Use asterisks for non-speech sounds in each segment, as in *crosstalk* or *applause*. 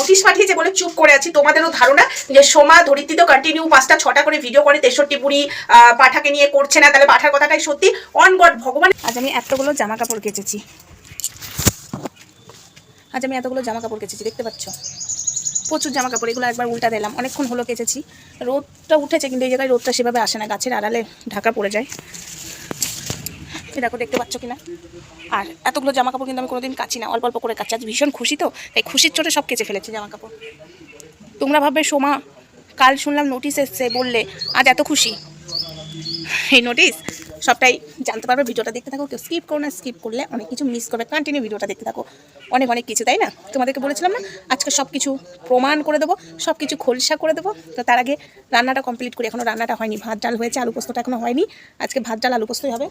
Notice পাঠিয়েছে বলে চুপ করে আছি। তোমাদেরও ধারণা যে সোমা ধরিত্রী তো কন্টিনিউ পাঁচটা, ছটা করে ভিডিও করে, তেষট্টি বুড়ি পাঠাকে নিয়ে করছে না। তাহলে পাঠার কথাটাই সত্যি। অন গড ভগবান আজ আমি এতগুলো জামা কাপড় কেচেছি। আজ আমি এতগুলো জামা কাপড় কেচেছি, দেখতে পাচ্ছ? প্রচুর জামা কাপড় এগুলো একবার উল্টা দিলাম। অনেকক্ষণ হলো কেচেছি। রোদটা উঠেছে, কিন্তু এই জায়গায় রোদটা সেভাবে আসে না। গাছের আড়ালে ঢাকা পড়ে যায়। এই দেখো দেখতে পাচ্ছ কিনা? আর এতগুলো জামা কাপড় কিন্তু আমি কোনোদিন কাচি না। অল্প অল্প করে কাচি। আজ ভীষণ খুশি তো এই খুশির চোটে সব কেচে ফেলেছি জামা কাপড় তোমরা ভাববে, সোমা, কাল শুনলাম নোটিশ এসছে বললে, আজ এত খুশি। এই নোটিশ সবটাই জানতে পারবে, ভিডিওটা দেখতে থাকো, কেউ স্কিপ করো না স্কিপ করলে অনেক কিছু মিস করবে। কন্টিনিউ ভিডিওটা দেখতে থাকো। অনেক অনেক কিছু, তাই না? তোমাদেরকে বলেছিলাম না, আজকে সব কিছু প্রমাণ করে দেবো সব কিছু খোলসা করে দেবো। তো তার আগে রান্নাটা কমপ্লিট করি। এখনও রান্নাটা হয়নি, ভাত, ডাল হয়েছে, আলু পোস্তটা এখনও হয়নি। আজকে ভাত, ডাল, আলু পোস্তই হবে।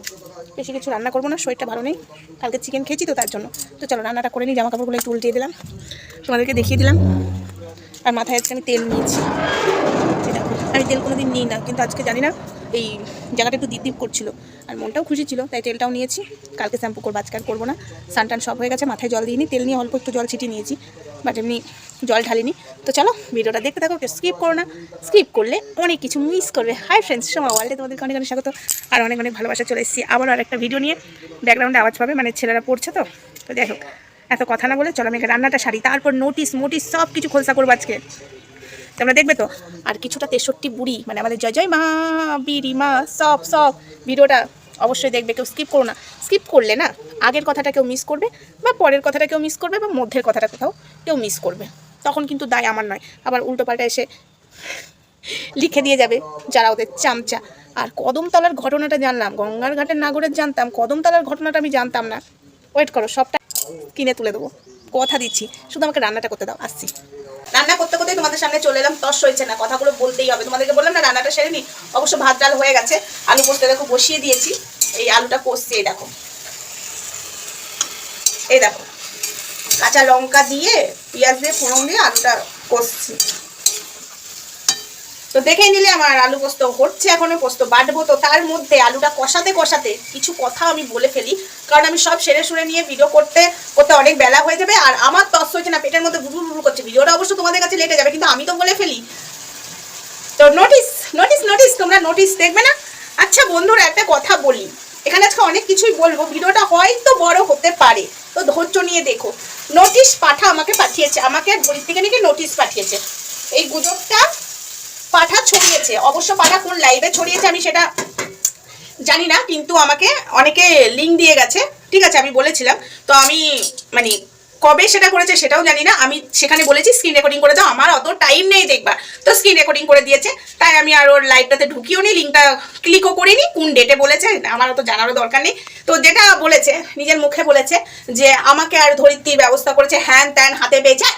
বেশি কিছু রান্না করব না, শরীরটা ভালো নেই। কালকে চিকেন খেয়েছি তো তার জন্য। তো চলো রান্নাটা করে নিই জামা কাপড়গুলো একটু উল্টিয়ে দিলাম। তোমাদেরকে দেখিয়ে দিলাম। আর মাথায় আজকে আমি তেল নিয়েছি। আমি তেল কোনো দিন নিই না, কিন্তু আজকে জানি না এই জায়গাটা একটু দ্বীপ করছিল। আর মনটাও খুশি ছিল, তাই তেলটাও নিয়েছি। কালকে শ্যাম্পু করব, আজকে আর করব না। সানটান সব হয়ে গেছে, মাথায় জল দিইনি, তেল নিয়ে অল্প একটু জল ছিটিয়ে নিয়েছি, বাট এমনি জল ঢালিনি। তো চলো, ভিডিওটা দেখতে থাকো স্কিপ করো না। স্কিপ করলে অনেক কিছু মিস করবে। হাই ফ্রেন্ডস সময় ওয়ার্ল্ডে তোমাদেরকে অনেক অনেক স্বাগত। আর অনেক অনেক ভালোবাসা চলে এসেছি। আবারও আর একটা ভিডিও নিয়ে ব্যাকগ্রাউন্ডে আওয়াজ পাবে মানে ছেলেরা পড়ছে তো। তো যাই হোক, এত কথা না বলে চলো আমি রান্নাটা সারি। তারপর নোটিশ মোটিস সব কিছু খোলসা করব আজকে। তোমরা দেখবে তো? আর কিছুটা তেষট্টি বুড়ি মানে আমাদের জয় জয় মা, বিড়ি, মা, সব সব ভিডিওটা অবশ্যই দেখবে, কেউ স্কিপ করো না। স্কিপ করলে না, আগের কথাটা কেউ মিস করবে, বা পরের কথাটা কেউ মিস করবে, বা মধ্যের কথাটা কোথাও কেউ মিস করবে। তখন কিন্তু দায় আমার নয়। আবার উল্টো পাল্টা এসে লিখে দিয়ে যাবে যারা ওদের চামচা। আর কদমতলার ঘটনাটা জানলাম, গঙ্গার ঘাটের নাগরের জানতাম, কদমতলার ঘটনাটা আমি জানতাম না। ওয়েট করো, সবটা কিনে তুলে দেবো। কথা দিচ্ছি, শুধু আমাকে রান্নাটা করতে দাও, আসছি। রান্না করতে করতেই তোমাদের সামনে চলে এলাম, তস হয়েছে না, কথাগুলো বলতেই হবে। তোমাদেরকে বললাম না, রান্নাটা সেরে নি, অবশ্য ভাত ডাল হয়ে গেছে, আলু পোস্ত দেখো বসিয়ে দিয়েছি, এই আলুটা কষছি, এই দেখো। এই দেখো, কাঁচা লঙ্কা দিয়ে, পেঁয়াজ দিয়ে, ফোড়ন দিয়ে আলুটা কষছি। তো দেখেই নিলে আমার আলু পোস্ত হচ্ছে এখনও পোস্ত, বাটবো তো তার মধ্যে আলুটা কষাতে কষাতে কিছু কথা আমি বলে ফেলি। কারণ আমি সব সেরে সুরে নিয়ে ভিডিও করতে করতে অনেক বেলা হয়ে যাবে আর আমার তস হয়েছে না, পেটের মধ্যে বুড়ু বুড়ু করছে। ভিডিওটা অবশ্য তোমাদের কাছে লেটে যাবে, কিন্তু আমি তো বলে ফেলি। তো নোটিস নোটিস নোটিস তোমরা নোটিস দেখবে না? আচ্ছা বন্ধুরা, একটা কথা বলি। এখানে আজকে অনেক কিছুই বলব, ভিডিওটা হয়তো বড় হতে পারে। তো ধৈর্য নিয়ে দেখো। নোটিশ পাঠা আমাকে পাঠিয়েছে, আমাকে ঘড়ির থেকে নাকি নোটিশ পাঠিয়েছে। এই গুজবটা পাঠা ছড়িয়েছে। অবশ্য পাঠা কোন লাইভে ছড়িয়েছে আমি সেটা জানি না, কিন্তু আমাকে অনেকে লিঙ্ক দিয়ে গেছে। ঠিক আছে, আমি বলেছিলাম। তো আমি মানে কবে সেটা করেছে সেটাও জানি না। আমি সেখানে বলেছি স্ক্রিন রেকর্ডিং করে দাও। আমার অত টাইম নেই দেখবার। তো স্ক্রিন রেকর্ডিং করে দিয়েছে। তাই আমি আর ওর লাইভটাতে ঢুকিও নি লিঙ্কটা ক্লিকও করিনি। কোন ডেটে বলেছে, আমার অত জানারও দরকার নেই। তো যেটা বলেছে, নিজের মুখে বলেছে, যে আমাকে আর ধরিত্রীর ব্যবস্থা করেছে হ্যান ত্যান হাতে পেয়েছে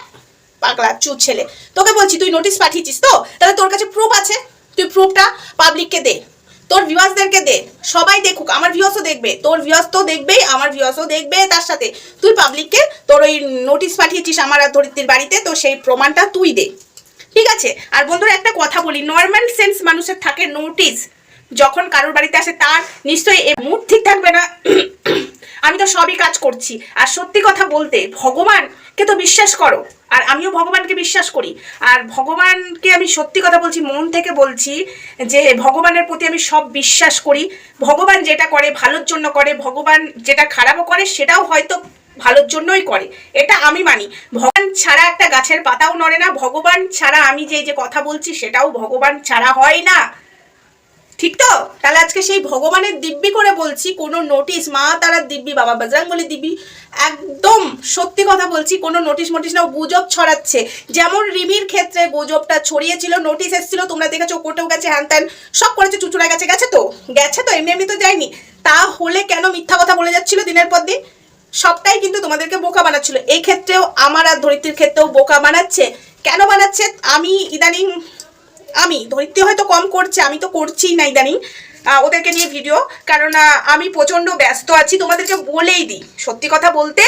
পাগলা চুপ ছেলে। তোকে বলছি, তুই নোটিশ পাঠিয়েছিস তো? তাহলে তোর কাছে প্রুফ আছে। তুই প্রুফটা পাবলিককে দে। তোর ভিউয়ার্সদেরকে দে। সবাই দেখুক, আমার ভিউয়ার্সও দেখবে। তোর ভিউয়ার্স তো দেখবেই, আমার ভিউয়ার্সও দেখবে তার সাথে। তুই পাবলিককে তোর ওই নোটিশ পাঠিয়েছিস আমার ধরিত্রীর বাড়িতে, তো সেই প্রমাণটা তুই দে। ঠিক আছে? আর বন্ধুরা, একটা কথা বলি। নর্মাল সেন্স মানুষের থাকে নোটিশ যখন কারোর বাড়িতে আসে, তার নিশ্চয়ই এ মুড ঠিক থাকবে না। *coughs* আমি তো সবই কাজ করছি। আর সত্যি কথা বলতে ভগবানকে তো বিশ্বাস করো? আর আমিও ভগবানকে বিশ্বাস করি। আর ভগবানকে আমি সত্যি কথা বলছি, মন থেকে বলছি যে ভগবানের প্রতি আমি সব বিশ্বাস করি। ভগবান যেটা করে, ভালোর জন্য করে, ভগবান যেটা খারাপও করে, সেটাও হয়তো ভালোর জন্যই করে। এটা আমি মানি। ভগবান ছাড়া একটা গাছের পাতাও নড়ে না। ভগবান ছাড়া আমি যে যে কথা বলছি, সেটাও ভগবান ছাড়া হয় না। ঠিক তো? তাহলে আজকে সেই ভগবানের দিব্যি করে বলছি, কোনো নোটিশ মা তারা দিব্যি, বাবা বজরং বলে দিব্যি, একদম সত্যি কথা বলছি, কোনো নোটিশ মোটিশ না গুজব ছড়াচ্ছে। যেমন রিমির ক্ষেত্রে গুজবটা ছড়িয়েছিল নোটিশ এসেছিল, তোমরা দেখেছ, কোর্টেও গেছে, হ্যান ত্যান, সব করেছে, চুচুড়া গেছে গেছে তো? গেছে তো, এমনি এমনি তো যায়নি। তাহলে কেন মিথ্যা কথা বলে যাচ্ছিল দিনের পর দিন? সবটাই কিন্তু তোমাদেরকে বোকা বানাচ্ছিল। এই ক্ষেত্রেও, আমার আর ধরিত্রীর ক্ষেত্রেও বোকা বানাচ্ছে। কেন বানাচ্ছে? আমি ইদানিং আমি, ধরিত্রী হয়তো কম করছে, আমি তো করছিই না ইদানিং ওদেরকে নিয়ে ভিডিও। কারণ আমি প্রচণ্ড ব্যস্ত আছি, তোমাদেরকে বলেই দিই, সত্যি কথা বলতে,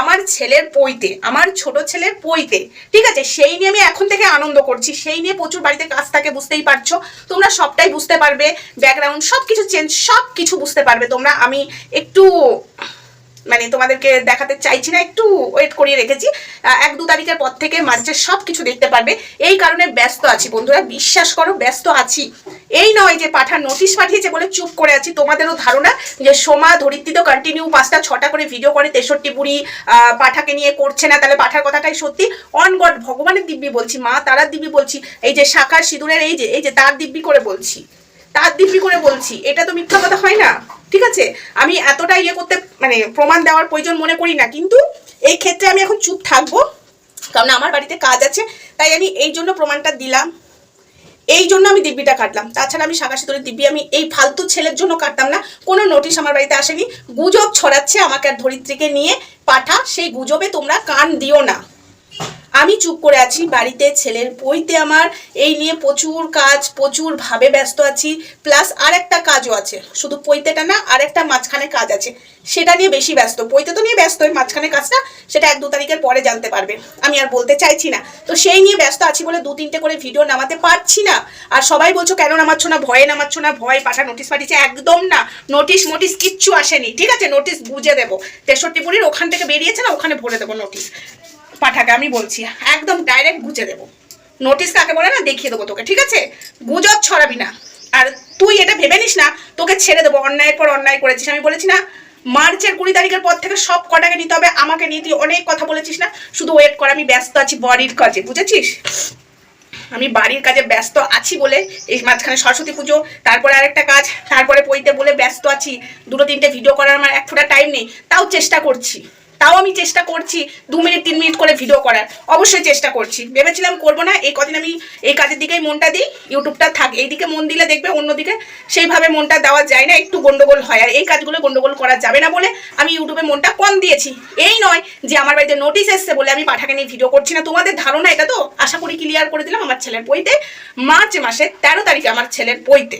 আমার ছেলের পইতে, আমার ছোট ছেলের পইতে, ঠিক আছে? সেই নিয়ে আমি এখন থেকে আনন্দ করছি, সেই নিয়ে প্রচুর বাড়িতে কাজ থাকে, বুঝতেই পারছ? তোমরা সবটাই বুঝতে পারবে ব্যাকগ্রাউন্ড সব কিছু চেঞ্জ সব কিছু বুঝতে পারবে তোমরা। আমি একটু মানে তোমাদেরকে দেখাতে চাইছি না, একটু ওয়েট করিয়ে রেখেছি। এক দু তারিখের পর থেকে মার্চের সব কিছু দেখতে পারবে। এই কারণে ব্যস্ত আছি, বন্ধুরা, বিশ্বাস করো, ব্যস্ত আছি। এই নয় যে পাঠার নোটিশ পাঠিয়েছে বলে চুপ করে আছি, তোমাদেরও ধারণা যে সোমা ধরিত্রী তো কন্টিনিউ পাঁচটা, ছটা করে ভিডিও করে, তেষট্টি বুড়ি পাঠাকে নিয়ে করছে না, তাহলে পাঠার কথাটাই সত্যি। অন গড ভগবানের দিব্যি বলছি, মা তারার দিব্যি বলছি। এই যে শাখার সিঁদুরের, এই যে এই যে তার দিব্যি করে বলছি, তার দিব্যি করে বলছি, এটা তো মিথ্যা কথা হয় না? ঠিক আছে? আমি এতটা ইয়ে করতে মানে প্রমাণ দেওয়ার প্রয়োজন মনে করি না, কিন্তু এই ক্ষেত্রে আমি এখন চুপ থাকব, কারণ আমার বাড়িতে কাজ আছে, তাই আমি এই জন্য প্রমাণটা দিলাম। এই জন্য আমি দিব্যিটা কাটলাম। তাছাড়া আমি সিঁদুরের দিব্যি, আমি এই ফালতু ছেলের জন্য কাটতাম না। কোনো নোটিশ আমার বাড়িতে আসেনি। গুজব ছড়াচ্ছে আমাকে আর ধরিত্রীকে নিয়ে। পাঠা, সেই গুজবে তোমরা কান দিও না। আমি চুপ করে আছি, বাড়িতে ছেলের বইতে আমার, এই নিয়ে প্রচুর কাজ, প্রচুর ভাবে ব্যস্ত আছি প্লাস আর একটা কাজও আছে, শুধু পৈতেটা না আর একটা মাঝখানে কাজ আছে, সেটা নিয়ে বেশি ব্যস্ত, পৈতে তো নিয়ে ব্যস্ত, ওই মাঝখানে কাজটা, সেটা এক দু তারিখের পরে জানতে পারবে, আমি আর বলতে চাইছি না, তো সেই নিয়ে ব্যস্ত আছি বলে দু তিনটে করে ভিডিও নামাতে পারছি না, আর সবাই বলছো কেন নামাচ্ছ না, ভয়ে নামাচ্ছ না, ভয় পাঠা নোটিশ পাঠিয়েছে, একদম না নোটিশ মোটিশ কিচ্ছু আসেনি, ঠিক আছে নোটিশ বুঝে দেবো, তেষট্টি বুড়ির ওখান থেকে বেরিয়েছে না, ওখানে ভরে দেবো নোটিশ পাঠাকে, আমি বলছি, একদম ডাইরেক্ট গুজে দেবো। নোটিশ কাকে বলে না, দেখিয়ে দেবো তোকে, ঠিক আছে? গুজব ছড়াবি না। আর তুই এটা ভেবে নিস না, তোকে ছেড়ে দেবো, অন্যায়ের পর অন্যায় করেছিস। আমি বলেছি না, মার্চের কুড়ি তারিখের পর থেকে সব কটাকে নিতে হবে, আমাকে নিয়ে তুই অনেক কথা বলেছিস না, শুধু ওয়েট কর, আমি ব্যস্ত আছি বডির কাজে, বুঝেছিস? আমি বাড়ির কাজে ব্যস্ত আছি বলে, এই মাঝখানে সরস্বতী পুজো, তারপরে আরেকটা কাজ, তারপরে পইতে বলে ব্যস্ত আছি, দুটো তিনটে ভিডিও করার আমার এক ফোঁটা টাইম নেই, তাও চেষ্টা করছি। তাও আমি চেষ্টা করছি দু মিনিট, তিন মিনিট করে ভিডিও করার। অবশ্যই চেষ্টা করছি। ভেবেছিলাম করব না, এই কদিন আমি এই কাজের দিকেই মনটা দিই ইউটিউবটা থাক। এইদিকে মন দিলে দেখবে অন্যদিকে সেইভাবে মনটা দেওয়া যায় না, একটু গন্ডগোল হয়। আর এই কাজগুলো গন্ডগোল করা যাবে না বলে আমি ইউটিউবে মনটা কম দিয়েছি। এই নয় যে আমার বাড়িতে নোটিশ এসছে বলে আমি পাঠাকে নিয়ে ভিডিও করছি না। তোমাদের ধারণা এটা তো? আশা করি ক্লিয়ার করে দিলাম আমার ছেলের বইতে। মার্চ মাসে তেরো তারিখে আমার ছেলের বইতে।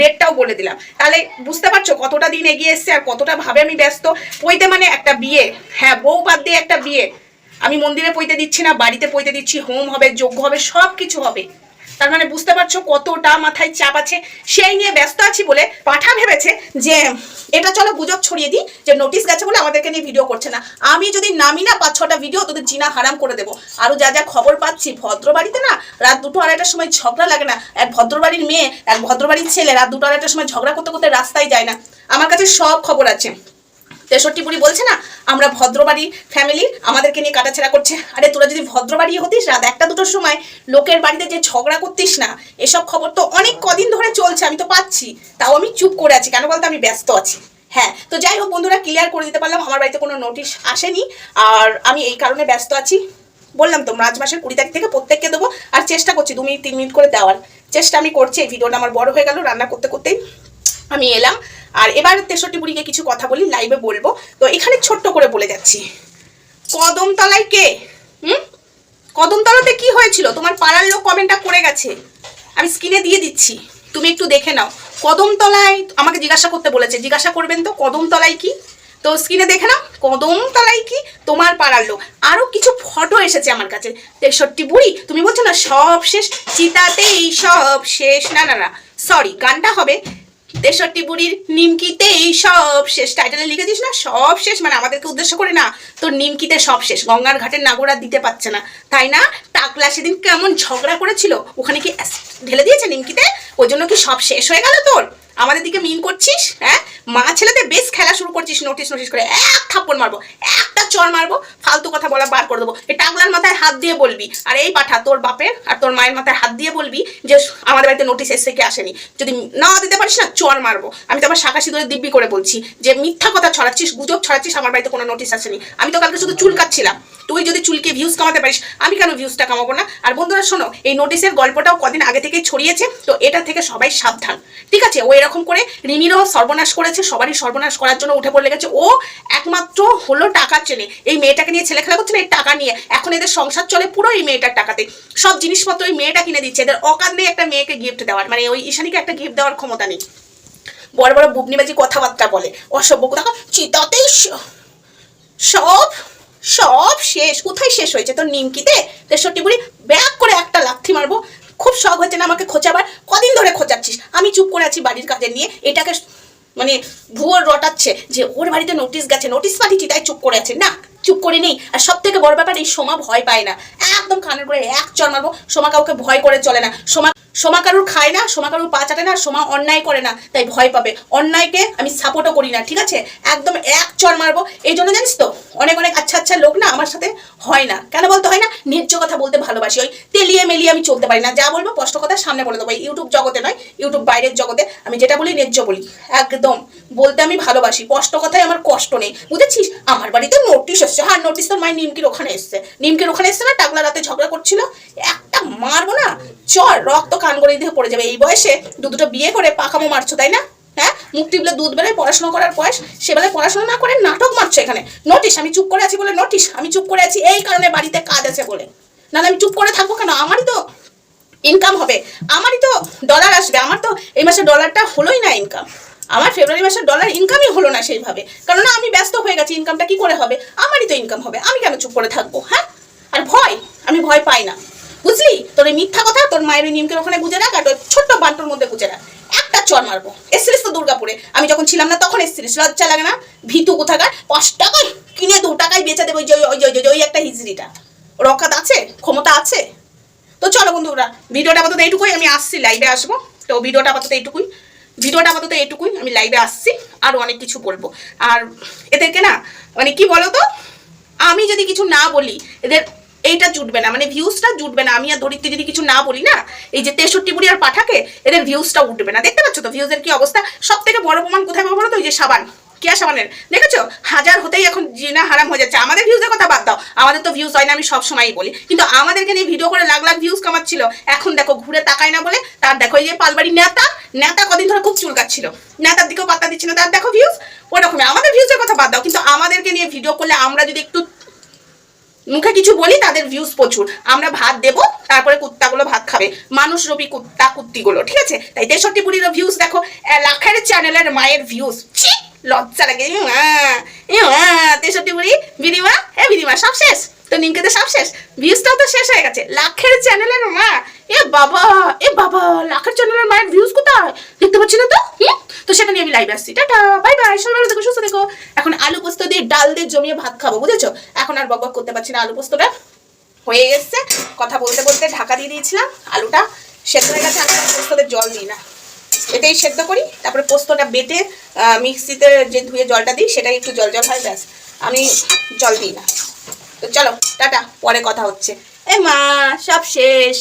ডেটটাও বলে দিলাম। তাহলে বুঝতে পারছ কতটা দিন এগিয়ে এসছে আর কতটা ভাবে আমি ব্যস্ত? পইতে মানে একটা বিয়ে। হ্যাঁ বউ বাদ দিয়ে একটা বিয়ে। আমি মন্দিরে পইতে দিচ্ছি না, বাড়িতে পইতে দিচ্ছি হোম হবে যজ্ঞ হবে সব কিছু হবে। তার মানে বুঝতে পারছ কতটা মাথায় চাপ আছে? সেই নিয়ে ব্যস্ত আছি বলে পাঠা ভেবেছে যে, এটা চলো গুজব ছড়িয়ে দিই, যে নোটিশ গেছে বলে আমাদেরকে নিয়ে ভিডিও করছে না। আমি যদি নামি না পাঁচ ছটা ভিডিও তোদের জিনা হারাম করে দেবো। আরও যা যা খবর পাচ্ছি ভদ্র বাড়িতে না, রাত দুটো আড়াইটার সময় ঝগড়া লাগে না। এক ভদ্রবাড়ির মেয়ে, এক ভদ্রবাড়ির ছেলে, রাত দুটো আড়াইটার সময় ঝগড়া করতে করতে রাস্তায় যায় না। আমার কাছে সব খবর আছে। তেষট্টি বুড়ি বলছে না, আমরা ভদ্রবাড়ি ফ্যামিলি আমাদেরকে নিয়ে কাটাছেড়া করছে। আরে, তোরা যদি ভদ্রবাড়ি হতিস রাত একটা দুটোর সময়, লোকের বাড়িতে যে ঝগড়া করতিস না, এসব খবর তো অনেক কদিন ধরে চলছে, আমি তো পাচ্ছি। তাও আমি চুপ করে আছি, কেন বলতো আমি ব্যস্ত আছি? হ্যাঁ তো যাই হোক বন্ধুরা ক্লিয়ার করে দিতে পারলাম, আমার বাড়িতে কোনো নোটিশ আসেনি। আর আমি এই কারণে ব্যস্ত আছি। বললাম তো, মার্চ মাসের কুড়ি তারিখ থেকে প্রত্যেককে দেবো। আর চেষ্টা করছি, দু মিনিট, তিন মিনিট করে দেওয়ার। চেষ্টা আমি করছি, এই ভিডিওটা আমার বড় হয়ে গেল, রান্না করতে করতেই। আমি এলাম। আর এবার তেষট্টি বুড়িকে কিছু কথা বলি লাইভে বলব। তো এখানে ছোট্ট করে বলে যাচ্ছি। কদমতলায় কে? হুম? কদমতলাতে কি হয়েছিল? তোমার পাড়ার লোক কমেন্টটা করে গেছে। আমি স্ক্রিনে দিয়ে দিচ্ছি। তুমি একটু দেখে নাও। কদমতলায়, আমাকে জিজ্ঞাসা করতে বলেছে। জিজ্ঞাসা করবেন তো, কদমতলায় কি? তো স্ক্রিনে দেখে নাও। কদমতলায় কি? তোমার পাড়ার লোক। আরও কিছু ফটো এসেছে আমার কাছে। তেষট্টি বুড়ি, তুমি বলছো না সব শেষ? চিতাতেই সব শেষ। না না না। সরি গানটা হবে তেষট্টি বুড়ির নিমকিতে এই সব শেষ। টাইটেলে লিখেছিস না? সব শেষ? মানে আমাদেরকে উদ্দেশ্য করে না। তোর নিমকিতে সব শেষ। গঙ্গার ঘাটের নাগরা দিতে পারছে না। তাই না? টাকলা সেদিন কেমন ঝগড়া করেছিল? ওখানে কি ঢেলে দিয়েছে নিমকিতে? ওই জন্য কি সব শেষ হয়ে গেল তোর? আমাদের দিকে মিন করছিস হ্যাঁ? মা ছেলেতে বেশ খেলা শুরু করছিস নোটিস নোটিস করে। এক থাপ্পড় মারবো। একটা চর মারবো, ফালতু কথা বলা বার করে দেবো। এই টাকলার মাথায় হাত দিয়ে বলবি, আর এই পাঠা, তোর বাপের আর তোর মায়ের মাথায় হাত দিয়ে বলবি যে আমাদের বাড়িতে নোটিশ এসে কি আসেনি। যদি না দিতে পারিস না, চর মারবো। আমি তো আমার শাখা সিঁদুরে দিব্যি করে বলছি যে মিথ্যা কথা ছড়াচ্ছিস, গুজব ছড়াচ্ছিস, আমার বাড়িতে কোনো নোটিশ আসেনি। আমি তো কালকে শুধু চুল কাটছিলাম। তুই যদি চুলকে ভিউজ কামাতে পারিস, আমি কেন ভিউজটা কামাবো না? আর বন্ধুরা, শোনো, এই নোটিশের গল্পটাও কদিন আগে থেকেই ছড়িয়েছে, তো এটা থেকে সবাই সাবধান। ঠিক আছে? ও এরকম করে রিমিরও সর্বনাশ করেছে, সবারই সর্বনাশ করার জন্য উঠে পড়ে গেছে ও একমাত্র হলো টাকার চেনে এই মেয়েটাকে নিয়ে ছেলে খেলা না টাকা নিয়ে। এখন এদের সংসার চলে পুরো এই মেয়েটার টাকাতে। সব জিনিসপত্র ওই মেয়েটা কিনে দিচ্ছে। এদের অকাত নেই একটা মেয়েকে গিফট দেওয়ার। মানে ওই ঈশানীকে একটা গিফট দেওয়ার ক্ষমতা নেই। বড় বড় বুবনিবাজি কথাবার্তা বলে। অসভ্য কথা। চিতাতেই সব সব শেষ। কোথায় শেষ হয়েছে? তোর নিমকিতে? তেষট্টি বুড়ি ব্যাক করে একটা লাথি মারবো? খুব শখ হচ্ছে না আমাকে খোঁচাবার? কদিন ধরে খোঁচাচ্ছিস? আমি চুপ করে আছি বাড়ির কাজে নিয়ে। এটাকে মানে ভুয়োর রটাচ্ছে যে ওর বাড়িতে নোটিশ গেছে নোটিশ পাঠিয়েছি, তাই চুপ করে আছে। না, চুপ করে নেই। আর সব থেকে বড় ব্যাপার, এই সোমা ভয় পায় না। একদম কানের করে এক চর মারবো, সোমা কাউকে ভয় করে চলে না। সোমা সোমা কারুর খায় না, সোমা কারুর পা চাটে না সোমা অন্যায় করে না, তাই ভয় পাবে। অন্যায়কে আমি সাপোর্টও করি না, ঠিক আছে? একদম এক চর মারবো। এই জন্য জানিস তো, অনেক অনেক আচ্ছা আচ্ছা লোক না আমার সাথে হয় না। কেন বলতে হয় না? ন্যায্য কথা বলতে ভালোবাসি। ওই তেলিয়ে মেলিয়ে আমি চলতে পারি না। যা বলব স্পষ্ট কথা সামনে বলে দেবো। ইউটিউব জগতে নয় ইউটিউব বাইরের জগতে আমি যেটা বলি ন্যায্য বলি। একদম। বলতে আমি ভালোবাসি। স্পষ্ট কথায় আমার কষ্ট নেই। বুঝেছিস? আমার বাড়িতে নোটিশ এসছে। হ্যাঁ নোটিশ তোর মায়ের নিমকির ওখানে এসছে। নিমকির ওখানে এসছে না? টাকলা রাতে ঝগড়া করছিল। একটা মারবো না? চর রক্ত কান করে দিয়ে পড়ে যাবে। এই বয়সে দু দুটো বিয়ে করে পাকামো মারছো, তাই না? হ্যাঁ? মুখ টিপলে দুধ বেলায় পড়াশোনা করার বয়স। সেবেলায় পড়াশোনা না করে নাটক মারছো এখানে। নোটিশ, আমি চুপ করে আছি বলে নোটিশ। আমি চুপ করে আছি এই কারণে বাড়িতে কাজ আছে বলে। নাহলে আমি চুপ করে থাকব কেন? আমারই তো ইনকাম হবে। আমারই তো ডলার আসবে। আমার তো এই মাসে ডলারটা হলোই না ইনকাম আমার ফেব্রুয়ারি মাসের ডলার ইনকামই হলো না সেইভাবে। কেননা আমি ব্যস্ত হয়ে গেছি ইনকামটা কি করে হবে? আমারই তো ইনকাম হবে। আমি কেন চুপ করে থাকব? হ্যাঁ? আর ভয়? আমি ভয় পাই না। বুঝলি? তোর এই মিথ্যা কথা তোর মায়ের নিমকের ওখানে গুজে রাখ আর ওই ছোট্ট বান্টুর মধ্যে গুজে রাখ। একটা চর মারবো। এসছিলিস তো দুর্গাপুরে? আমি যখন ছিলাম না তখন এসছিলিস। লজ্জা লাগে না? ভিতু কোথাকার? পাঁচ টাকায় কিনে দু টাকায় বেচে দেবো ওই যে, ওই ওই একটা হিজড়িটা। রকাত আছে? ক্ষমতা আছে? তো চলো বন্ধুরা, ভিডিওটা আপাতত এইটুকুই। আমি আসছি লাইভে আসব। তো ভিডিওটা আপাতত এইটুকুই। ভিডিওটা আপাতত এইটুকুই। আমি লাইভে আসছি। আরও অনেক কিছু বলব। আর এদেরকে না মানে কি বলো তো আমি যদি কিছু না বলি, এদের এইটা জুটবে না। মানে ভিউজটা জুটবে না। আমি আর দরিদ্র যদি কিছু না বলি না, এই যে তেষট্টি বুড়ি আর পাঠাকে, এদের ভিউজটা উঠবে না। দেখতে পাচ্ছ তো ভিউজের কি অবস্থা? সব থেকে বড় প্রমাণ কোথায় পাবো তো? ওই যে সাবান। কেয়া সাবানের? দেখেছ? হাজার হতেই এখন জিনা হারাম হয়ে যাচ্ছে। আমাদের ভিউজের কথা বাদ দাও। আমাদের তো ভিউজ হয় না, আমি সবসময়ই বলি। কিন্তু আমাদেরকে নিয়ে ভিডিও করে লাখ লাখ ভিউজ কামাচ্ছিল। এখন দেখো, ঘুরে তাকায় না বলে তার দেখো, এই যে পালবাড়ি নেতা নেতা কদিন ধরে খুব চুলকাচ্ছিল। নেতার দিকেও পাত্তা দিচ্ছিল তার দেখো ভিউজ ওরকমই। আমাদের ভিউজের কথা বাদ দাও। কিন্তু আমাদেরকে নিয়ে ভিডিও করলে আমরা যদি একটু মুখে কিছু বলি, তাদের ভিউজ প্রচুর। আমরা ভাত দেবো, তারপরে কুত্তাগুলো ভাত খাবে। মানুষ রবি কুত্তা কুত্তিগুলো, ঠিক আছে? তাই তেষট্টি বুড়ির ভিউজ দেখো। লাখের চ্যানেলের মায়ের ভিউজ ছি, লজ্জা লাগে। তেষট্টি বুড়ি বিদিমা হ্যাঁ বিদিমা সব শেষ। তো নিমকে নিমকেতে সব শেষ। ভিউজটাও তো শেষ হয়ে গেছে। লাখের চ্যানেলের মা। এ বাবা এ বাবা, লাখের চ্যানেলের মায়ের ভিউজ কোথায়? দেখতে পাচ্ছি না তো? তো সেটা নিয়ে আমি লাইভ আসছি। টাটা বাই বাই সবাই থেকো, সুস্থ থেকো। এখন আলু পোস্ত দিয়ে ডাল দিয়ে জমিয়ে ভাত খাব, বুঝেছ? এখন আর বকবক করতে পারছি না, আলু পোস্তটা হয়ে গেছে। কথা বলতে বলতে ঢাকা দিয়ে দিয়েছিলাম, আলুটা সেদ্ধ হয়ে গেছে আমি পোস্ততে জল দিই না। এটাই সেদ্ধ করি, তারপরে পোস্তটা বেটে মিক্সিতে যে ধুয়ে জলটা দিই, সেটাই একটু জল জল হয়, ব্যাস। আমি জল দিই না। তো চলো, টাটা, পরে কথা হচ্ছে। এ মা, সব শেষ।